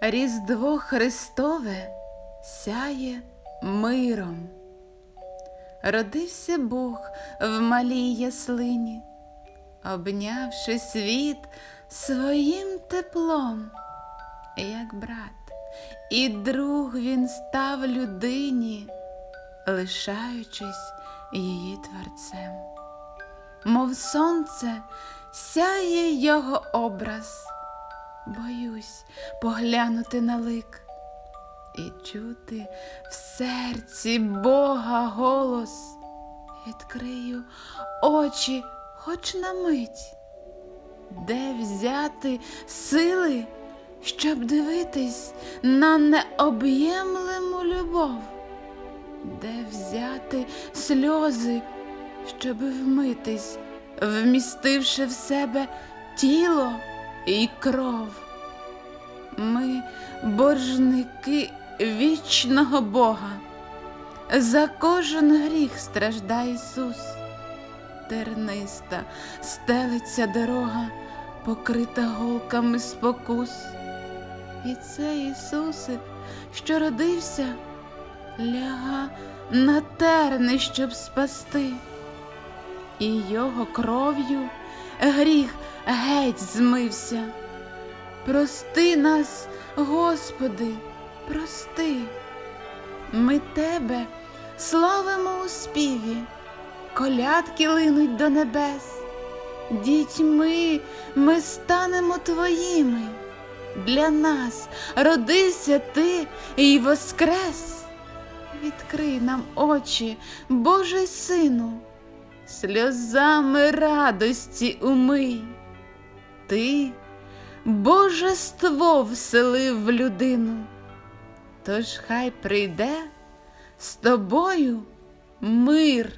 Різдво Христове сяє миром. Родився Бог в малій яслині, обнявши світ своїм теплом, як брат, і друг він став людині, лишаючись її творцем. Мов сонце сяє його образ, боюсь поглянути на лик і чути в серці Бога голос. Відкрию очі хоч на мить, де взяти сили, щоб дивитись на необ'ємлему любов, де взяти сльози, щоб вмитись, вмістивши в себе тіло і кров. Ми боржники вічного Бога. За кожен гріх страждає Ісус. Терниста стелиться дорога, покрита голками спокус. І це Ісусик, що родився, ляга на терни, щоб спасти. І його кров'ю гріх геть змився. Прости нас, Господи, прости. Ми Тебе славимо у співі, колядки линуть до небес. Дітьми ми станемо Твоїми. Для нас родився Ти і воскрес. Відкрий нам очі, Божий Сину, сльозами радості умий. Ти божество вселив в людину, тож хай прийде з тобою мир.